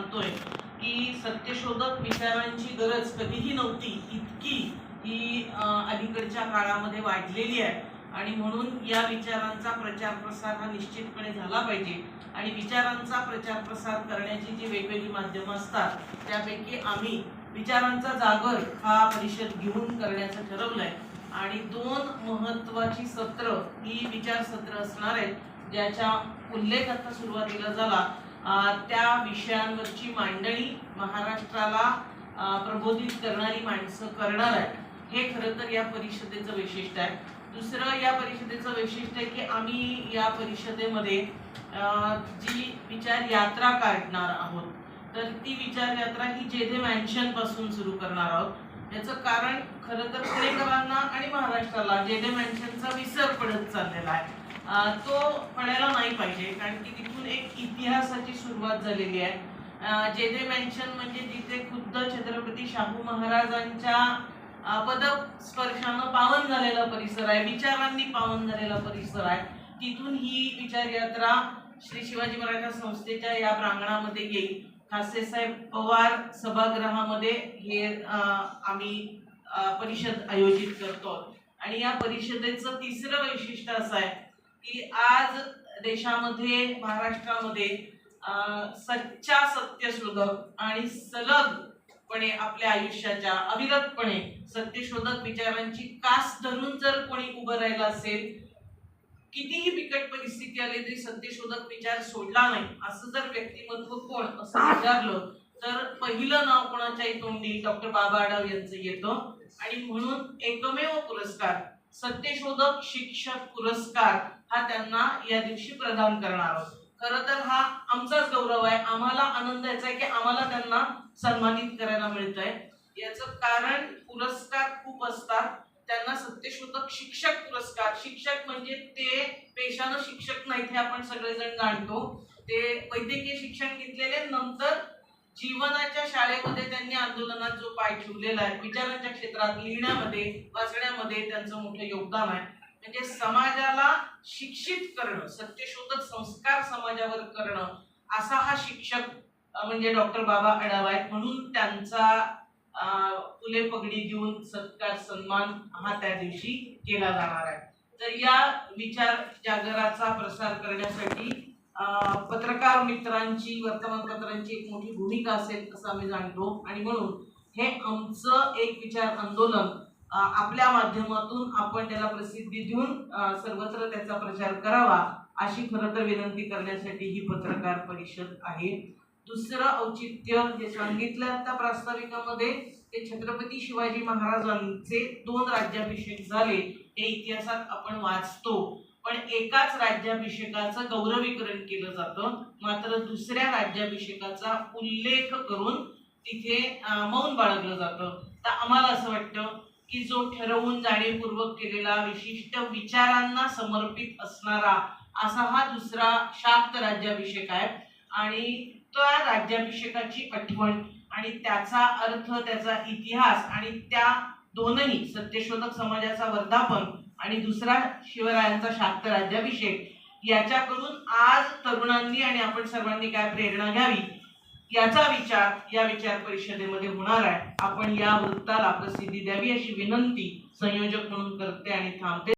सांगतोय की सत्यशोधक विचारांची गरज कधीही नव्हती इतकी ही अलीकडच्या काळामध्ये वाढलेली आहे. आणि म्हणून या विचारांचा प्रचार प्रसार हा निश्चितपणे झाला पाहिजे. आणि विचारांचा प्रचार प्रसार करण्याची जी वेगवेगळी माध्यमं असतात त्यापैकी आम्ही विचारांचा जागर हा परिषद घेऊन करण्याचं ठरवलंय. आणि दोन महत्वाची सत्र ही विचार सत्र असणार आहेत ज्याचा उल्लेख आता सुरुवातीला झाला. त्या विषयांवरची मांडणी महाराष्ट्राला प्रबोधित करणारी माणसं करणार आहे हे खरं तर या परिषदेचं वैशिष्ट्य आहे. दुसरं या परिषदेचं वैशिष्ट्य आहे की आम्ही या परिषदेमध्ये जी विचार यात्रा काढणार आहोत तर ती विचार यात्रा ही जेधे मॅन्शनपासून सुरू करणार आहोत याचं कारण खरं तर पुणेकरांना आणि महाराष्ट्राला जे जेधे मॅन्शनचा विसर पडत चाललेला आहे तो पडायला नाही पाहिजे. कारण की तिथून एक इतिहासाची सुरुवात झालेली आहे. जे जेधे मॅन्शन म्हणजे जिथे खुद्द छत्रपती शाहू महाराजांच्या अं, पदस्पर्शानं पावन झालेला परिसर आहे विचारांनी पावन झालेला परिसर आहे. तिथून ही विचार यात्रा श्री शिवाजी मराठा संस्थेच्या या प्रांगणामध्ये येईल. खासेसाहेब पवार सभागृहामध्ये हे आम्ही परिषद आयोजित करतो. आणि या परिषदेचं तिसरं वैशिष्ट्य असं आहे की आज देशामध्ये महाराष्ट्रामध्ये सच्चा सत्यशोधक आणि सलगपणे आपल्या आयुष्याच्या अविरतपणे सत्यशोधक विचारांची कास धरून जर कोणी उभं राहिलं असेल कितीही बिकट परिस्थिती आली तरी सत्यशोधक विचार सोडला नाही. असं जर व्यक्तिमत्व कोण असं विचारलं तर पहिलं नाव कोणाच्याही तोंडी डॉक्टर बाबा आढाव यांचं येतं. आणि म्हणून एकमेव पुरस्कार सत्यशोधक शिक्षक पुरस्कार हा त्यांना या दिवशी प्रदान करणार आहोत. खर तर हा आमचाच गौरव आहे. आम्हाला आनंद याचा आहे की आम्हाला त्यांना सन्मानित करायला मिळतंय. याचं कारण पुरस्कार खूप असतात. त्यांना सत्यशोधक शिक्षक पुरस्कार शिक्षक म्हणजे ते पेशानं शिक्षक नाहीत हे आपण सगळेजण जाणतो. ते वैद्यकीय शिक्षण घेतलेले नंतर जीवनाच्या शाळेमध्ये त्यांनी आंदोलनात जो पाय ठेवलेला आहे विचारांच्या क्षेत्रात लिहिण्यामध्ये वाचण्यामध्ये त्यांचं मोठं योगदान आहे. म्हणजे समाजाला शिक्षित करणं सत्यशोधक संस्कार समाजावर करणं असा हा शिक्षक म्हणजे डॉक्टर बाबा आढावा आहेत. म्हणून त्यांचा फुले पगडी देऊन सत्कार सन्मान हा त्या दिवशी केला जाणार आहे. तर या विचार जागराचा प्रसार करण्यासाठी पत्रकार मित्रांची वर्तमानपत्रांची एक मोठी भूमिका असेल असं आम्ही जाणतो. आणि म्हणून हे आमचं एक विचार आंदोलन आपल्या माध्यमातून आपण त्याला प्रसिद्धी देऊन सर्वत्र त्याचा प्रचार करावा अशी खरं तर विनंती करण्यासाठी ही पत्रकार परिषद आहे. दुसरं औचित्य हे सांगितलं आता प्रास्ताविकामध्ये ते छत्रपती शिवाजी महाराजांचे दोन राज्याभिषेक झाले. हे इतिहासात आपण वाचतो. पण एकाच राज्याभिषेकाचं गौरवीकरण केलं जातं. मात्र दुसऱ्या राज्याभिषेकाचा उल्लेख करून तिथे मौन बाळगलं जातं. तर आम्हाला असं वाटतं की जो ठरवून जाणीवपूर्वक केलेला विशिष्ट विचारांना समर्पित असणारा असा हा दुसरा शाक्त राज्याभिषेक आहे. आणि त्या राज्याभिषेकाची आठवण आणि त्याचा अर्थ त्याचा इतिहास आणि त्या दोनही सत्यशोधक समाजाचा वर्धापन आणि दुसरा शिवरायांचा शाक्त राज्याभिषेक याच्याकडून आज तरुणांनी आणि आपण सर्वांनी काय प्रेरणा घ्यावी याचा विचार या विचार परिषदेमध्ये होणार आहे. आपण या वृत्ताला प्रसिद्धी द्यावी अशी विनंती संयोजक म्हणून करते आणि थांबते.